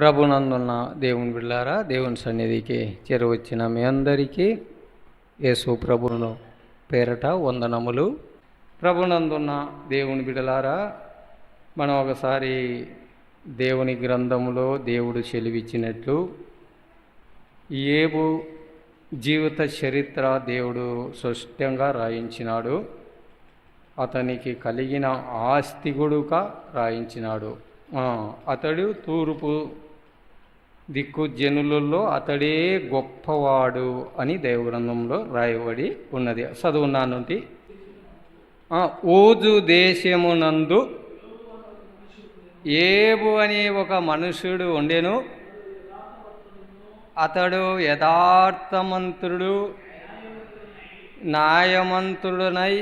ప్రభునందున్న దేవుని బిళ్ళారా దేవుని సన్నిధికి చేరవచ్చిన మీ అందరికీ యేసు ప్రభును పేరట వందనములు. ప్రభునందున్న దేవుని బిడలారా మనం ఒకసారి దేవుని గ్రంథములో దేవుడు చెలివిచ్చినట్లు ఏబు జీవిత చరిత్ర దేవుడు స్పష్టంగా రాయించినాడు. అతనికి కలిగిన ఆస్తి రాయించినాడు. అతడు తూర్పు దిక్కు జనులలో అతడే గొప్పవాడు అని దైవగ్రంథంలో రాయబడి ఉన్నది. చదువున్నానుంటి ఓజు దేశమునందు ఏబు అనే ఒక మనుషుడు ఉండెను. అతడు యథార్థమంతుడు న్యాయమంతుడునై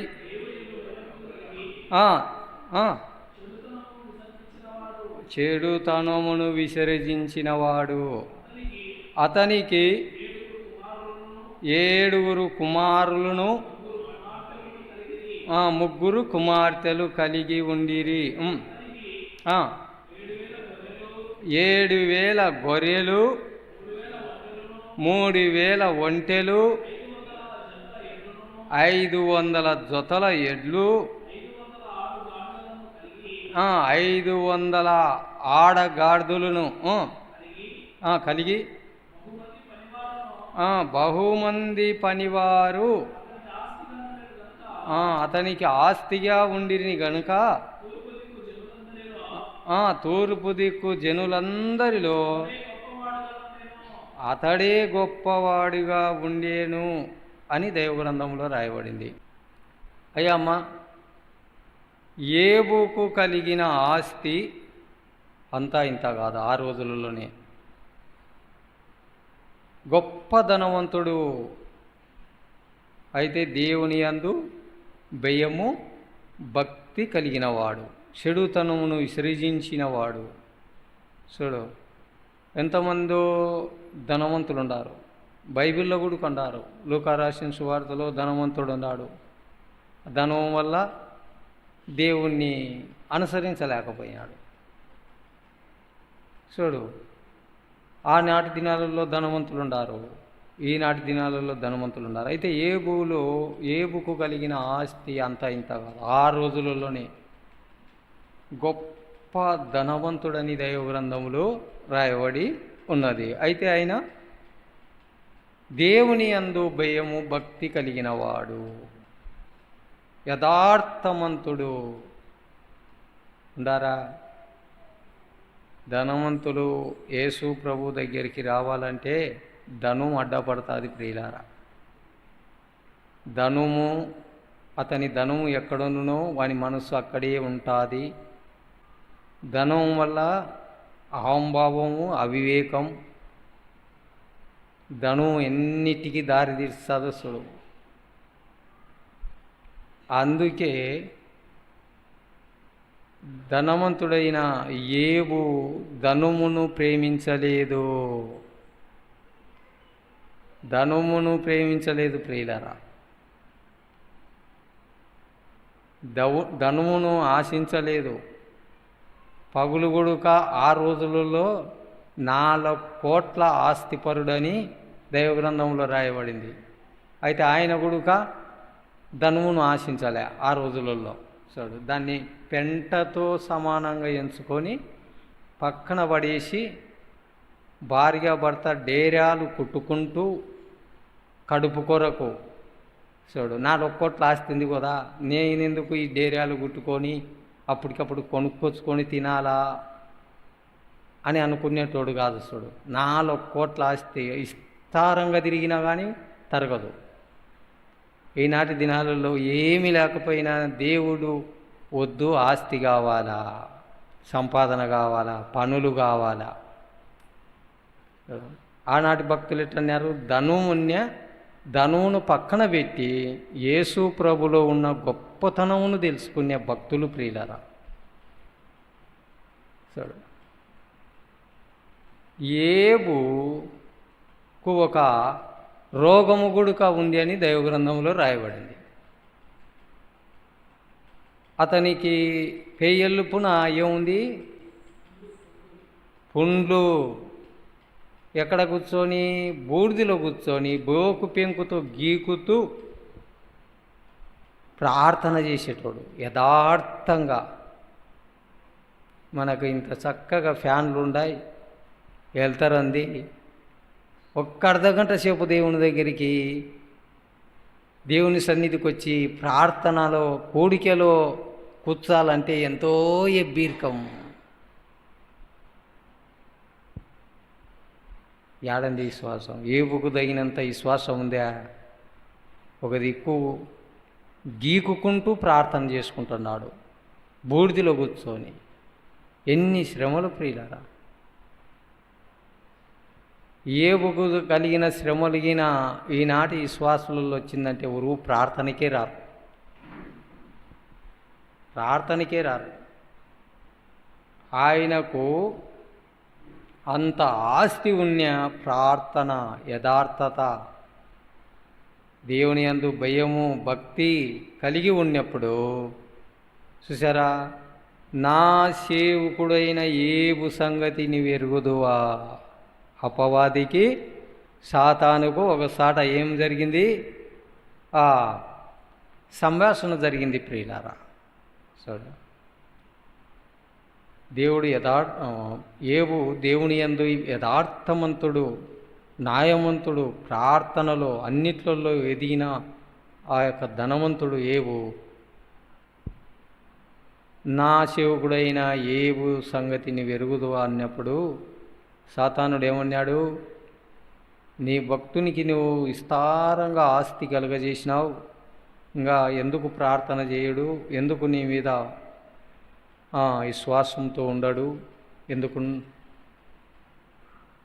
చెడుతనమును విసర్జించినవాడు. అతనికి ఏడుగురు కుమారులను ముగ్గురు కుమార్తెలు కలిగి ఉండిరి. ఏడు వేల గొర్రెలు మూడు వేల ఒంటెలు ఐదు వందల జొతల ఎడ్లు ఐదు వందల ఆడగాడులను కలిగి బహుమంది పనివారు అతనికి ఆస్తిగా ఉండిని గనుక తూర్పు దిక్కు జనులందరిలో అతడే గొప్పవాడిగా ఉండేను అని దైవగ్రంథంలో రాయబడింది. అయ్యా అమ్మ ఏబుకు కలిగిన ఆస్తి అంతా ఇంత కాదు ఆ రోజులలోనే. గొప్ప ధనవంతుడు అయితే దేవుని అందు భయము భక్తి కలిగినవాడు చెడుతనమును విసర్జించినవాడు. చూడు ఎంతమందో ధనవంతులు ఉన్నారు బైబిల్లో కూడా కొండారు. లూకారాసిన సువార్తలో ధనవంతుడు ఉన్నాడు ధనం వల్ల దేవుణ్ణి అనుసరించలేకపోయాడు. చూడు ఆనాటి దినాలలో ధనవంతులు ఉండారు ఈనాటి దినాలలో ధనవంతులు ఉన్నారు అయితే ఏబులో ఏబుకు కలిగిన ఆస్తి అంతా ఇంత కాదు. ఆ రోజులలోనే గొప్ప ధనవంతుడని దైవగ్రంథములో రాయబడి ఉన్నది. అయితే ఆయన దేవుని అందు భయము భక్తి కలిగినవాడు. యథార్థమంతుడు. ఉండారా? ధనవంతులు యేసు ప్రభు దగ్గరికి రావాలంటే ధనం అడ్డపడుతుంది ప్రియులారా. ధనుము అతని ధనము ఎక్కడున్నో వాని మనస్సు అక్కడే ఉంటుంది. ధనం వల్ల అహంభావము అవివేకం ధనం ఎన్నిటికీ దారి తీస్తుందో చూడు. అందుకే ధనవంతుడైన ఏబు ధనమును ప్రేమించలేదు. ధనమును ప్రేమించలేదు ప్రియులరా. దవు ధనమును ఆశించలేదు. పగులు గుడుక ఆ రోజులలో నాలుగు కోట్ల ఆస్తిపరుడని దైవగ్రంథంలో రాయబడింది. అయితే ఆయన గుడుక ధనువును ఆశించాలి ఆ రోజులలో. చూడు దాన్ని పెంటతో సమానంగా ఎంచుకొని పక్కన పడేసి భార్య భర్త డేరాలు కుట్టుకుంటూ కడుపు కొరకు. చూడు నాలుగు కోట్ల ఆస్తుంది కదా నేను ఎందుకు ఈ డేరాలు కుట్టుకొని అప్పటికప్పుడు కొనుక్కొచ్చుకొని తినాలా అని అనుకునేటోడు కాదు చూడు. నాలుగు కోట్ల ఆస్తి విస్తారంగా తిరిగినా కానీ తరగదు. ఈనాటి దినాలలో ఏమీ లేకపోయినా దేవుడు వద్దు ఆస్తి కావాలా సంపాదన కావాలా పనులు కావాలా. ఆనాటి భక్తులు ఎట్లన్నారు? ధనుమున్య ధనువును పక్కన పెట్టి యేసు ప్రభులో ఉన్న గొప్పతనమును తెలుసుకునే భక్తులు ప్రియులరా. చూడు ఏబుకు ఒక రోగము గుడుక ఉంది అని దైవగ్రంథంలో రాయబడింది. అతనికి పేయల్లుపున ఏముంది? పుండ్లు. ఎక్కడ కూర్చొని? బూడిదిలో కూర్చొని బోకు పెంకుతో గీకుతూ ప్రార్థన చేసేటోడు. యథార్థంగా మనకు ఇంత చక్కగా ఫ్యాన్లు ఉన్నాయి వెళ్తారంది. ఒక్క అర్ధగంట సేపు దేవుని దగ్గరికి దేవుని సన్నిధికి వచ్చి ప్రార్థనలో కోడికలో కూర్చాలంటే ఎంతో ఎబ్బీర్కం. ఏడంది విశ్వాసం ఏపుకు తగినంత విశ్వాసం ఉందా? ఒక దిక్కు గీకుకుంటూ ప్రార్థన చేసుకుంటున్నాడు. బూడిదిలో కూర్చొని. ఎన్ని శ్రమలు ప్రియులారా? ఏవుకు కలిగిన శ్రమలిగిన ఈనాటి విశ్వాసులలో వచ్చిందంటే ఎవరు? ప్రార్థనకే రారు. ప్రార్థనకే రారు. ఆయనకు అంత ఆస్తి ఉన్న ప్రార్థన యథార్థత దేవుని అందు భయము భక్తి కలిగి ఉన్నప్పుడు చూసారా నా సేవకుడైన ఏవు సంగతి నీవు అపవాదికి సాతానుకు ఒకసాట ఏం జరిగింది? ఆ సంభాషణ జరిగింది ప్రియులారా. చూడు దేవుడు యథార్ ఏవు దేవుని యందు యథార్థమంతుడు న్యాయవంతుడు ప్రార్థనలో అన్నిట్లలో ఎదిగిన ఆ యొక్క ధనవంతుడు ఏవు నా సేవకుడైన ఏవు సంగతిని వెరుగుదు అన్నప్పుడు సాతానుడు ఏమన్నాడు నీ భక్తునికి నువ్వు విస్తారంగా ఆస్తి కలుగజేసినావు. ఇంకా ఎందుకు ప్రార్థన చేయడు? ఎందుకు నీ మీద విశ్వాసంతో ఉండడు? ఎందుకు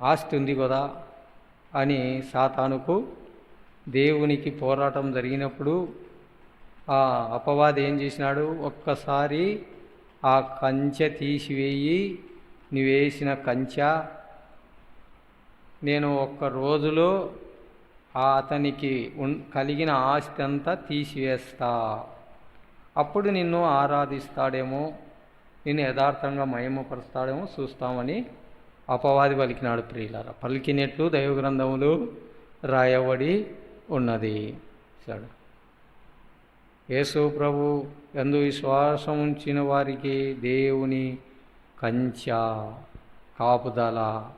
ఆస్తి ఉంది కదా అని సాతానుకు దేవునికి పోరాటం జరిగినప్పుడు ఆ అపవాది ఏం చేసినాడు? ఒక్కసారి ఆ కంచె తీసివేయి నువ్వేసిన కంచె నేను ఒక్క రోజులో అతనికి కలిగిన ఆస్తి అంతా తీసివేస్తా. అప్పుడు నిన్ను ఆరాధిస్తాడేమో నిన్ను యథార్థంగా మహిమపరుస్తాడేమో చూస్తామని అపవాది పలికినాడు ప్రియులార. పలికినట్లు దైవగ్రంథములు రాయబడి ఉన్నది. సరే. యేసు ప్రభు ఎందు విశ్వాసం ఉంచిన వారికి దేవుని కంచ కాపుదల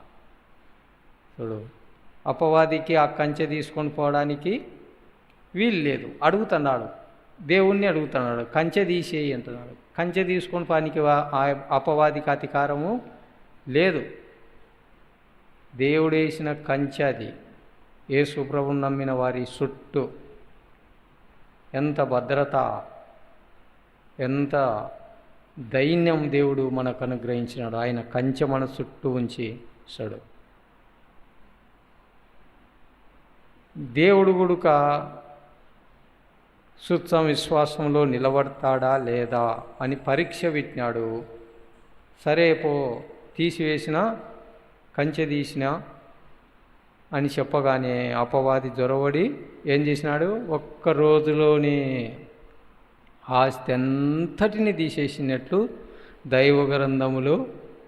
చూడు అపవాదికి ఆ కంచె తీసుకొని పోవడానికి వీలు లేదు. అడుగుతున్నాడు. దేవుణ్ణి అడుగుతున్నాడు. కంచె తీసేయి అంటున్నాడు. కంచె తీసుకొని పానికి ఆ అపవాదికి అధికారము లేదు. దేవుడేసిన కంచె అది. యేసు నమ్మిన వారి చుట్టూ ఎంత భద్రత ఎంత దైన్యం దేవుడు మనకు అనుగ్రహించినాడు. ఆయన కంచె మన చుట్టూ ఉంచి ఇస్తాడు దేవుడు గుడుక సుత్సం విశ్వాసంలో నిలబడతాడా లేదా అని పరీక్ష పెట్టినాడు. సరే పో తీసివేసిన కంచె తీసిన అని చెప్పగానే అపవాది జొరవడి ఏం చేసినాడు? ఒక్క రోజులోనే ఆస్తి అంతటిని తీసేసినట్లు దైవ గ్రంథములు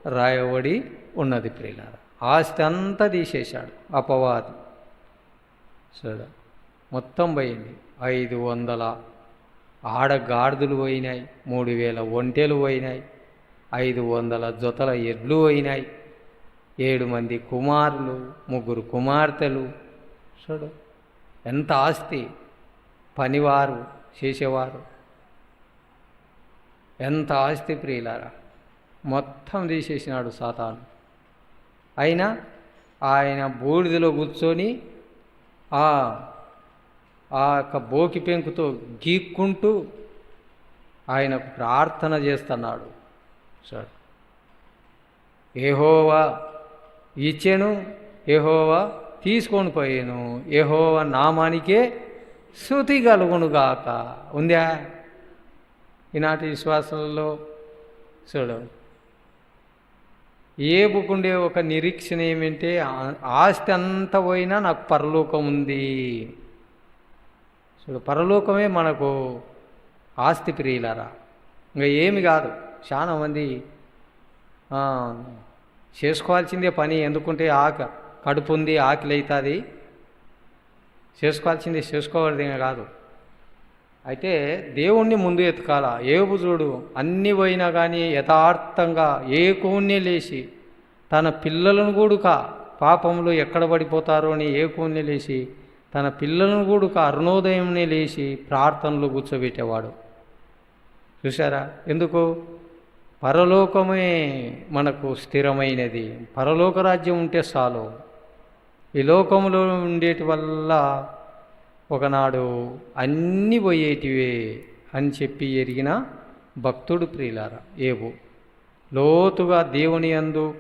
రాయబడి ఉన్నది ప్రియులార. ఆస్తి అంతా తీసేశాడు అపవాది. చూడ మొత్తం పోయింది. ఐదు వందల ఆడగాడిదలు పోయినాయి మూడు వేల ఒంటెలు పోయినాయి ఐదు వందల జొతల ఎడ్లు పోయినాయి ఏడు మంది కుమారులు ముగ్గురు కుమార్తెలు. చూడు ఎంత ఆస్తి? పనివారు చేసేవారు. ఎంత ఆస్తి ప్రియులారా? మొత్తం తీసేసినాడు సాతాను. అయినా ఆయన బూడిదలో కూర్చొని ఆ ఆ యొక్క బోకి పెంకుతో గీక్కుంటూ ఆయన ప్రార్థన చేస్తున్నాడు. సార్. ఏహోవా ఇచ్చాను ఏహోవా తీసుకొని పోయాను ఏహోవా నామానికే శృతి కలుగునుగాక. ఉందా? ఈనాటి విశ్వాసాలలో చూడు. ఏపుకుండే ఒక నిరీక్షణ ఏమంటే ఆస్తి అంతా పోయినా నాకు పరలోకం ఉంది. చూడు పరలోకమే మనకు ఆస్తి ప్రియులరా. ఇంకా ఏమి కాదు. చాలా మంది చేసుకోవాల్సిందే పని. ఎందుకుంటే ఆక కడుపు ఉంది ఆకలి అవుతుంది. చేసుకోవాల్సిందే చేసుకోవడమే కాదు. అయితే దేవుణ్ణి ముందు ఎతకాల ఏబు చూడు అన్ని పోయినా కానీ యథార్థంగా ఏ కూణ్ణి లేచి తన పిల్లలను కూడుక పాపంలో ఎక్కడ పడిపోతారో అని ఏ కూణ్ణి లేచి తన పిల్లలను కూడుక అరుణోదయంని లేచి ప్రార్థనలు కూర్చోబెట్టేవాడు. చూసారా ఎందుకు? పరలోకమే మనకు స్థిరమైనది. పరలోక రాజ్యం ఉంటే చాలు. ఈ లోకంలో ఉండేటి వల్ల ఒకనాడు అన్నీ పోయేటివే అని చెప్పి ఎరిగిన భక్తుడు ప్రియులారా ఏవో లోతుగా దేవుని అందు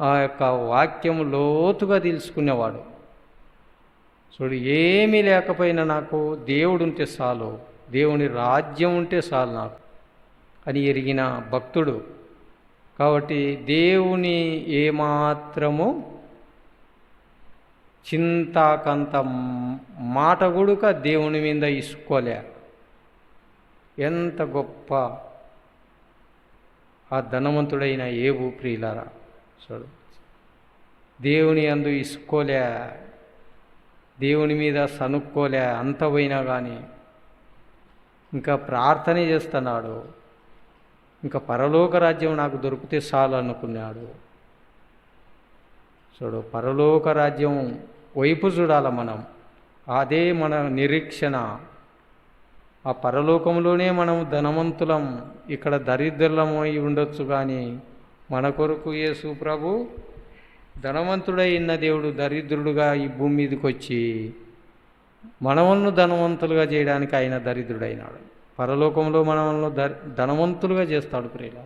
ఆ యొక్క వాక్యం లోతుగా తెలుసుకునేవాడు. చూడు ఏమీ లేకపోయినా నాకు దేవుడు ఉంటే చాలు దేవుని రాజ్యం ఉంటే చాలు నాకు అని ఎరిగిన భక్తుడు. కాబట్టి దేవుని ఏమాత్రము చింతాకంత మాట గుడుక దేవుని మీద ఇసుకోలే. ఎంత గొప్ప ఆ ధనవంతుడైన ఏబు ప్రియులారా చూడు. దేవుని అందు ఇసుకోలే దేవుని మీద సనుక్కోలే అంత పోయినా కానీ ఇంకా ప్రార్థన చేస్తున్నాడు. ఇంకా పరలోక రాజ్యం నాకు దొరికితే చాలు అనుకున్నాడు. చూడు పరలోక రాజ్యం వైపు చూడాల మనం. అదే మన నిరీక్షణ. ఆ పరలోకంలోనే మనం ధనవంతులం ఇక్కడ దరిద్రులమై ఉండొచ్చు కానీ మన కొరకు యేసు ప్రభు ధనవంతుడైన దేవుడు దరిద్రుడుగా ఈ భూమి మీదకి వచ్చి మనవలను ధనవంతులుగా చేయడానికి ఆయన దరిద్రుడైనాడు. పరలోకంలో మనవలను ధనవంతులుగా చేస్తాడు ప్రియుల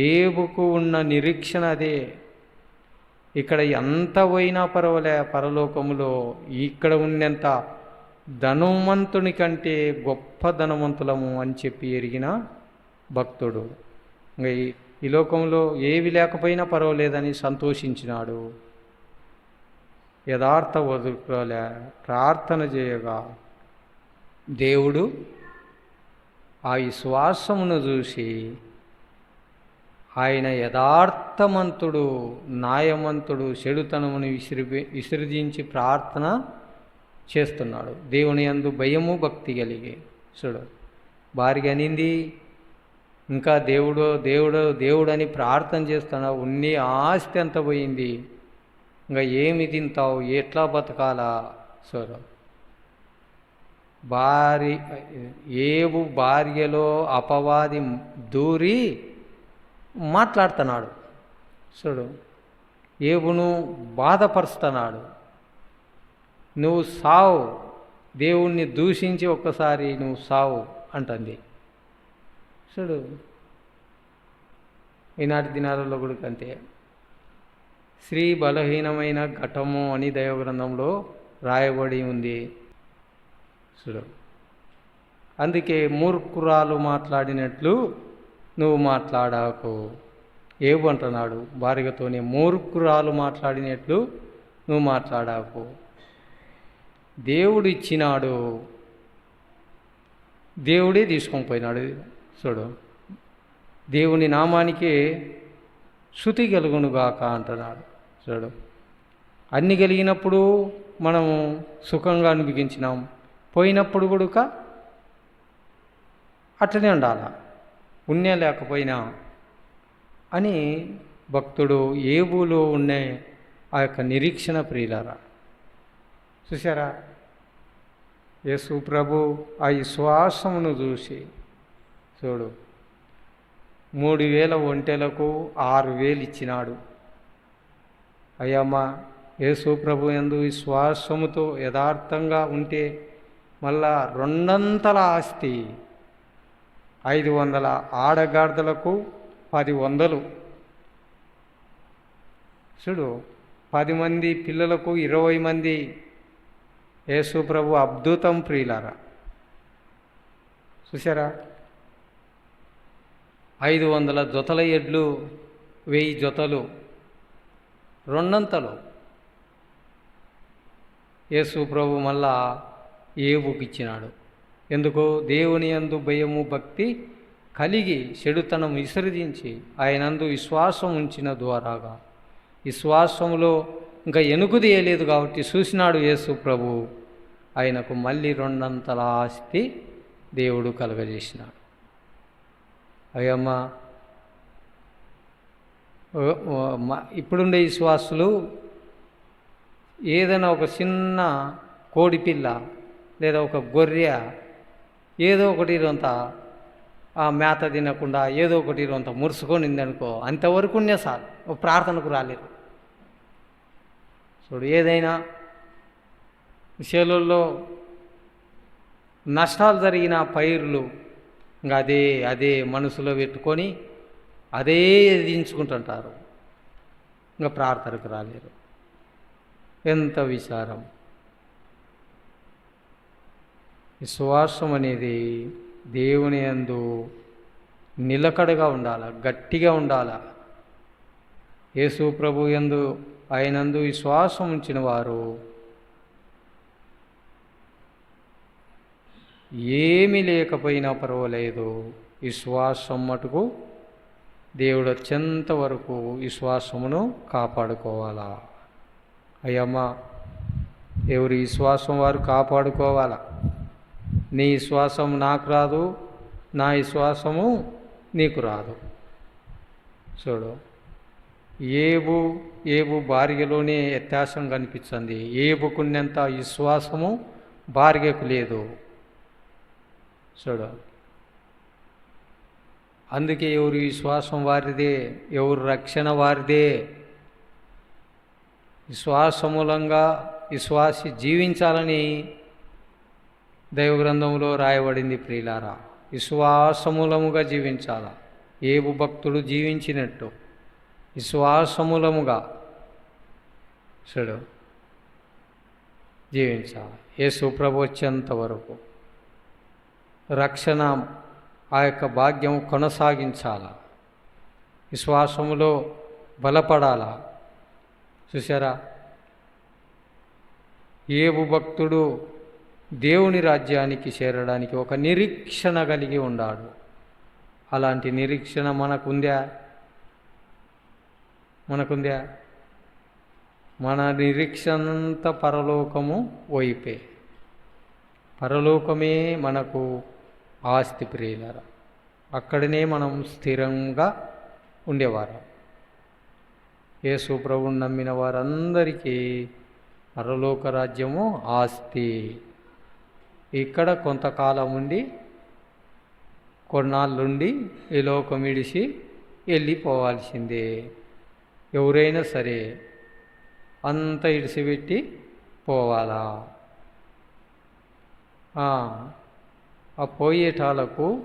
ఏబుకు ఉన్న నిరీక్షణ అదే. ఇక్కడ ఎంత పోయినా పర్వాలే పరలోకములో. ఇక్కడ ఉన్నంత ధనవంతుని కంటే గొప్ప ధనవంతులము అని చెప్పి ఎరిగిన భక్తుడు. ఇంకా ఈ ఈ లోకంలో ఏవి లేకపోయినా పర్వాలేదని సంతోషించినాడు. యథార్థ వదులుకోలే ప్రార్థన చేయగా దేవుడు ఆ విశ్వాసమును చూసి ఆయన యథార్థమంతుడు న్యాయమంతుడు చెడుతనమును విసిరి విసృజించి ప్రార్థన చేస్తున్నాడు. దేవుని అందు భయము భక్తి కలిగి. చూడు భార్య అనింది ఇంకా దేవుడు దేవుడు దేవుడని ప్రార్థన చేస్తున్నావు ఉన్ని ఆస్తి ఎంత పోయింది? ఇంకా ఏమి తింటావు? ఎట్లా బతకాలా? చూడు భార్య ఏవు భార్యలో అపవాది దూరి మాట్లాడుతున్నాడు. చూడు ఏవును బాధపరుస్తున్నాడు. నువ్వు సావు దేవుణ్ణి దూషించి ఒక్కసారి నువ్వు సావు అంటుంది. చూడు ఈనాటి దినాలలో కూడా అంతే. స్త్రీ బలహీనమైన ఘటము అని దైవగ్రంథంలో రాయబడి ఉంది. చూడు అందుకే మూర్ఖురాలు మాట్లాడినట్లు నువ్వు మాట్లాడాకు. ఏవు అంటున్నాడు. భార్యతోనే మూర్ఖురాలు మాట్లాడినట్లు నువ్వు మాట్లాడాకు. దేవుడు ఇచ్చినాడు. దేవుడే తీసుకొని పోయినాడు. చూడు. దేవుని నామానికి శృతి కలుగునుగాక అంటున్నాడు. చూడు. అన్ని కలిగినప్పుడు మనము సుఖంగా అనిపించినాం పోయినప్పుడు కూడా అట్లనే ఉండాల? పుణ్యం లేకపోయినా అని భక్తుడు ఏబులో ఉండే ఆ యొక్క నిరీక్షణ ప్రియులారా. చూసారా యేసు ప్రభు ఆ విశ్వాసమును చూసి చూడు మూడు వేల ఒంటెలకు ఆరు వేలు ఇచ్చినాడు. అయ్యమ్మా యేసు ప్రభు ఎందు విశ్వాసముతో యథార్థంగా ఉంటే మళ్ళా రెండంతల ఆస్తి ఐదు వందల ఆడగాడిదలకు పది వందలు. చూడు పది మంది పిల్లలకు ఇరవై మంది. యేసు ప్రభు అద్భుతం ప్రియులారా. చూసారా ఐదు వందల జొతల ఎడ్లు వెయ్యి జొతలు రెండంతలు. యేసు ప్రభు మళ్ళా ఏవుకి ఎందుకో దేవుని అందు భయము భక్తి కలిగి చెడుతనం విసర్జించి ఆయనందు విశ్వాసం ఉంచిన ద్వారాగా. విశ్వాసంలో ఇంకా ఎనుకుదేయలేదు కాబట్టి చూసినాడు యేసు ప్రభు. ఆయనకు మళ్ళీ రెండంతల ఆస్తి దేవుడు కలగజేసినాడు. అయ్యమ్మ ఇప్పుడుండే విశ్వాసులు ఏదైనా ఒక చిన్న కోడిపిల్ల లేదా ఒక గొర్రె ఏదో ఒకటి రొంత ఆ మేత తినకుండా ఏదో ఒకటి రొంత మురుసుకొనిందనుకో అనుకో అంతవరకు సార్ ఓ ప్రార్థనకు రాలేదు. చూడు ఏదైనా చేలుల్లో నష్టాలు జరిగిన పైర్లు ఇంకా అదే అదే మనసులో పెట్టుకొని అదే ఎదించుకుంటుంటారు ఇంకా ప్రార్థనకు రాలేరు. ఎంత విచారం. విశ్వాసం అనేది దేవుని యందు నిలకడగా ఉండాల గట్టిగా ఉండాల. యేసు ప్రభు ఎందు ఆయనందు విశ్వాసం ఉంచిన వారు ఏమీ లేకపోయినా పర్వాలేదు. విశ్వాసం మటుకు దేవుడు అత్యంత వరకు విశ్వాసమును కాపాడుకోవాలా. అయ్యమ్మ ఎవరి విశ్వాసం వారు కాపాడుకోవాలా? నీ విశ్వాసం నాకు రాదు నా విశ్వాసము నీకు రాదు. చూడు ఏబు ఏబు భార్యలోనే వ్యత్యాసం కనిపించింది ఏబుకున్నంత విశ్వాసము భార్యకు లేదు. చూడు అందుకే ఎవరి విశ్వాసం వారిదే ఎవరు రక్షణ వారిదే. విశ్వాసమూలంగా విశ్వాసి జీవించాలని దైవ గ్రంథంలో రాయబడింది ప్రియులారా విశ్వాసమూలముగా జీవించాల? ఏబు భక్తుడు జీవించినట్టు. విశ్వాసమూలముగా చూడు జీవించాలి? యేసు ప్రభు వచ్చేంత వరకు రక్షణ ఆ యొక్క భాగ్యం కొనసాగించాల? విశ్వాసములో బలపడాలా? చూసారా ఏబు భక్తుడు దేవుని రాజ్యానికి చేరడానికి ఒక నిరీక్షణ కలిగి ఉన్నాడు అలాంటి నిరీక్షణ మనకుందా? మనకుందా? మన నిరీక్షణ అంతా పరలోకము వైపే పరలోకమే మనకు ఆస్తి ప్రియులర. అక్కడనే మనం స్థిరంగా ఉండేవారు. యేసు ప్రభుని నమ్మిన వారందరికీ పరలోక రాజ్యము ఆస్తి. ఇక్కడ కొంతకాలం ఉండి కొన్నాళ్ళుండి ఈ లోకం ఇడిసి వెళ్ళిపోవాల్సిందే ఎవరైనా సరే అంత ఇడిసిపెట్టి పోవాలా? ఆ ఆ పోయేటాలకు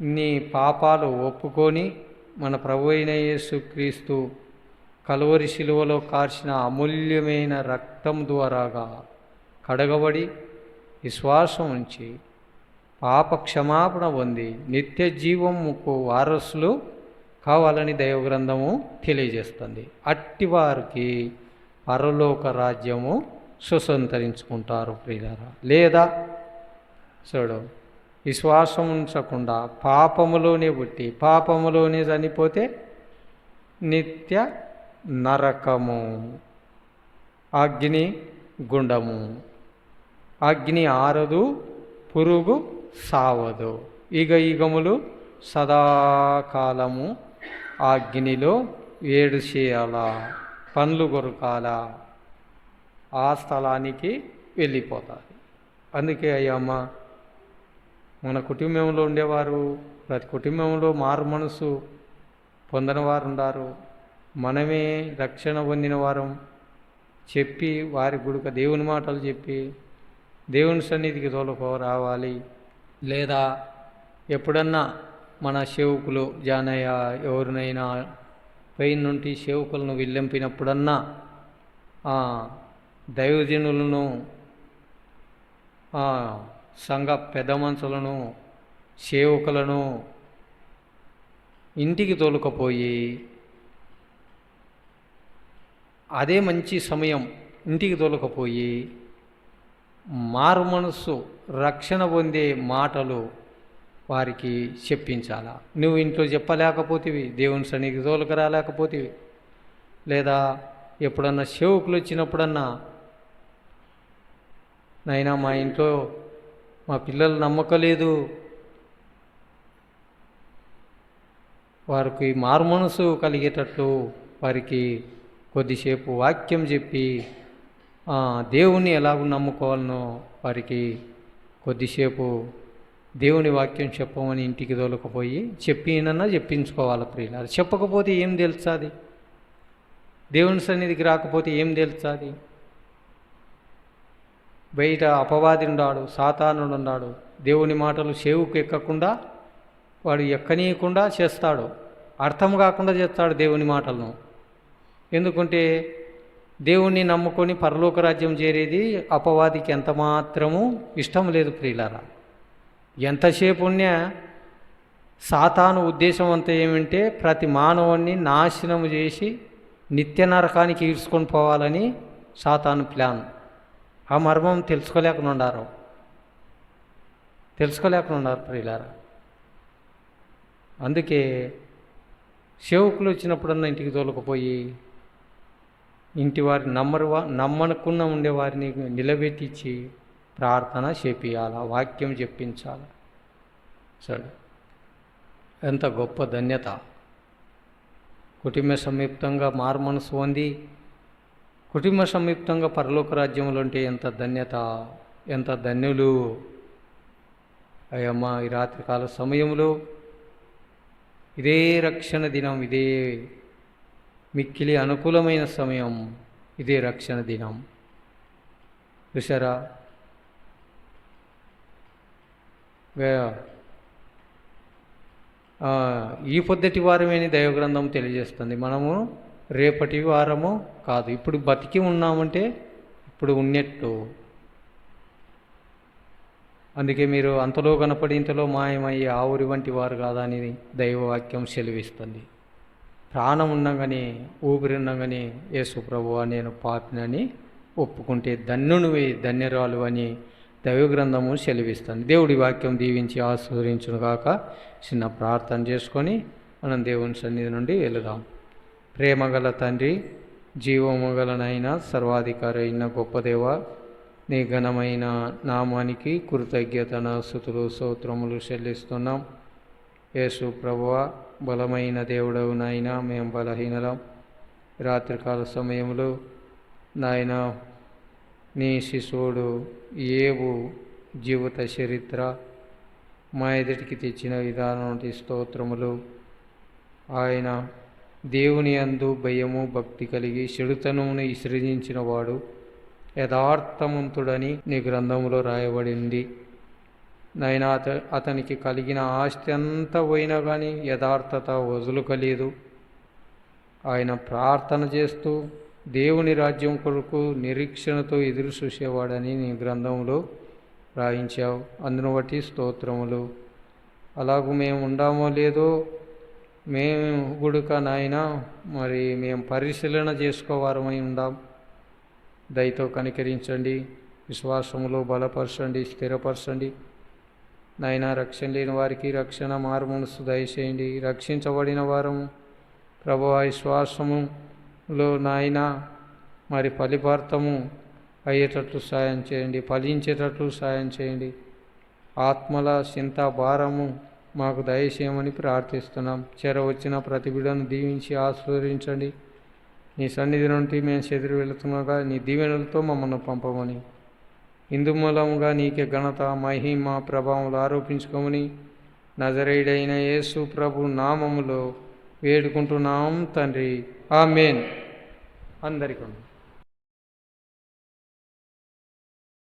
నీ పాపాలు ఒప్పుకొని మన ప్రభు అయిన యేసుక్రీస్తు కలువరి శిలువలో కార్చిన అమూల్యమైన రక్తం ద్వారాగా కడగబడి విశ్వాసం ఉంచి పాప క్షమాపణ పొంది నిత్య జీవముకు వారసులు కావాలని దైవగ్రంథము తెలియజేస్తుంది. అట్టి వారికి పరలోక రాజ్యము సుసంతరించుకుంటారు ప్రియులారా. లేదా చూడు విశ్వాసం ఉంచకుండా పాపములోనే పుట్టి పాపములోనే చనిపోతే నిత్య నరకము అగ్ని గుండము అగ్ని ఆరదు పురుగు సావదు. ఇగ ఇగములు సదాకాలము అగ్నిలో వేడు చేయాల పండ్లు కొరకాల ఆ స్థలానికి వెళ్ళిపోతారు. అందుకే అయ్యమ్మ మన కుటుంబంలో ఉండేవారు ప్రతి కుటుంబంలో మారు మనసు పొందిన వారు ఉన్నారు మనమే రక్షణ పొందిన వారం చెప్పి వారి గుడుక దేవుని మాటలు చెప్పి దేవుని సన్నిధికి తోలుకో రావాలి లేదా ఎప్పుడన్నా మన సేవకులు జానయ్య ఎవరినైనా పైన నుండి సేవకులను వెళ్ళింపినప్పుడన్నా దైవజనులను సంఘ పెద్ద మనుషులను సేవకులను ఇంటికి తోలుకపోయి అదే మంచి సమయం ఇంటికి తోలుకపోయి మారు మనస్సు రక్షణ పొందే మాటలు వారికి చెప్పించాలా? నువ్వు ఇంట్లో చెప్పలేకపోతేవి దేవుని సన్నిధి తోలుకు రాలేకపోతేవి. లేదా ఎప్పుడన్నా సేవకులు వచ్చినప్పుడన్నా నైనా మా ఇంట్లో మా పిల్లలు నమ్మకలేదు వారికి మారు మనసు కలిగేటట్లు వారికి కొద్దిసేపు వాక్యం చెప్పి దేవుణ్ణి ఎలాగ నమ్ముకోవాలనో వారికి కొద్దిసేపు దేవుని వాక్యం చెప్పమని ఇంటికి తోలకపోయి చెప్పినన్నా చెప్పించుకోవాలి ప్రియులారు చెప్పకపోతే ఏం తెలుస్తుంది దేవుని సన్నిధికి రాకపోతే ఏం తెలుస్తుంది బయట అపవాది ఉన్నాడు సాతానుడు ఉన్నాడు దేవుని మాటలు చెవుకు ఎక్కకుండా వాడు ఎక్కనీయకుండా చేస్తాడు. అర్థం కాకుండా చేస్తాడు దేవుని మాటలను. ఎందుకంటే దేవుణ్ణి నమ్ముకొని పరలోక రాజ్యం చేరేది అపవాదికి ఎంత మాత్రము ఇష్టం లేదు ప్రియులారా. ఎంతసేపు ఉన్నా సాతాను ఉద్దేశం అంతా ఏమంటే ప్రతి మానవుణ్ణి నాశనం చేసి నిత్య నరకానికి ఈడ్చుకొని పోవాలని సాతాను ప్లాన్. ఆ మర్మం తెలుసుకోలేకుండా ఉండారు తెలుసుకోలేకుండా ఉన్నారు ప్రియులారా. అందుకే సేవకులు వచ్చినప్పుడన్నా ఇంటికి తోలకపోయి ఇంటి వారి నమ్మరు వా- ఉండేవారిని ఉండే వారిని నిలబెట్టించి ప్రార్థన చేపియాల వాక్యం చెప్పించాల? సరే. ఎంత గొప్ప ధన్యత. కుటుంబ సంయుక్తంగా మారుమనసు పొంది కుటుంబ సంయుక్తంగా పరలోక రాజ్యంలో ఉంటే ఎంత ధన్యత ఎంత ధన్యులు. అయ్యమ్మ ఈ రాత్రికాల సమయంలో ఇదే రక్షణ దినం ఇదే మిక్కిలి అనుకూలమైన సమయం ఇదే రక్షణ దినం. చూసారా ఈ పొద్దుటి వారమేని దైవగ్రంథం తెలియజేస్తుంది. మనము రేపటి వారము కాదు. ఇప్పుడు బతికి ఉన్నామంటే ఇప్పుడు ఉన్నట్టు. అందుకే మీరు అంతలో కనపడి ఇంతలో మాయమయ్యే ఆవురి వంటి వారు కాదా అని దైవవాక్యం సెలవిస్తుంది. ప్రాణం ఉండగానే ఊపిరి ఉండగానే యేసు ప్రభువా నేను పాపినని ఒప్పుకుంటే ధన్యునివి ధన్యరాలు అని దైవగ్రంథము సెలవిస్తుంది. దేవుడి వాక్యం దీవించి ఆస్వాదించును కాక చిన్న ప్రార్థన చేసుకొని మనం దేవుని సన్నిధి నుండి వెళదాం. ప్రేమగల తండ్రి జీవము గలనైన సర్వాధికారి అయిన గొప్ప దేవ నీ ఘనమైన నామానికి కృతజ్ఞతన స్థుతులు సూత్రములు చెల్లిస్తున్నాం. యేసు ప్రభువ బలమైన దేవుడవు నాయన మేము బలహీనలం. రాత్రికాల సమయంలో నాయన నీ శిశువుడు ఏవు జీవిత చరిత్ర? మా ఎదుటికి తెచ్చిన విధానం స్తోత్రములు. ఆయన దేవుని అందు భయము భక్తి కలిగి చెడుతనమును సృజించినవాడు వాడు యథార్థవంతుడని నీ గ్రంథంలో రాయబడింది. నైనా అతనికి కలిగిన ఆస్తి అంతా పోయినా కానీ యథార్థత వదులుకలేదు ఆయన ప్రార్థన చేస్తూ దేవుని రాజ్యం కొరకు నిరీక్షణతో ఎదురు చూసేవాడని నీ గ్రంథంలో రాయించావు. అందును బట్టి స్తోత్రములు. అలాగూ మేము ఉండామో లేదో మేము గుడుక నాయన మరి మేము పరిశీలన చేసుకోవారమై ఉందాం దయతో కనికరించండి విశ్వాసములో బలపరచండి స్థిరపరచండి. నాయన రక్షణ లేని వారికి రక్షణ మారుమనసు దయచేయండి. రక్షించబడిన వారము ప్రభు విశ్వాసములో నాయన మరి ఫలిపార్థము అయ్యేటట్లు సాయం చేయండి. ఫలించేటట్లు సాయం చేయండి. ఆత్మల చింత భారము మాకు దయచేయమని ప్రార్థిస్తున్నాం. చెర వచ్చిన ప్రతి బిడను దీవించి ఆస్వాదించండి నీ సన్నిధి నుండి మేము చెదిరి వెళుతున్నాగా నీ దీవెనలతో మమ్మల్ని పంపమని ఇందు మూలముగా నీకే ఘనత మహిమ ప్రభావములు ఆరోపించుకోమని నజరేయుడైన యేసు ప్రభు నామములో వేడుకుంటున్నాం తండ్రి. ఆమెన్. అందరికీ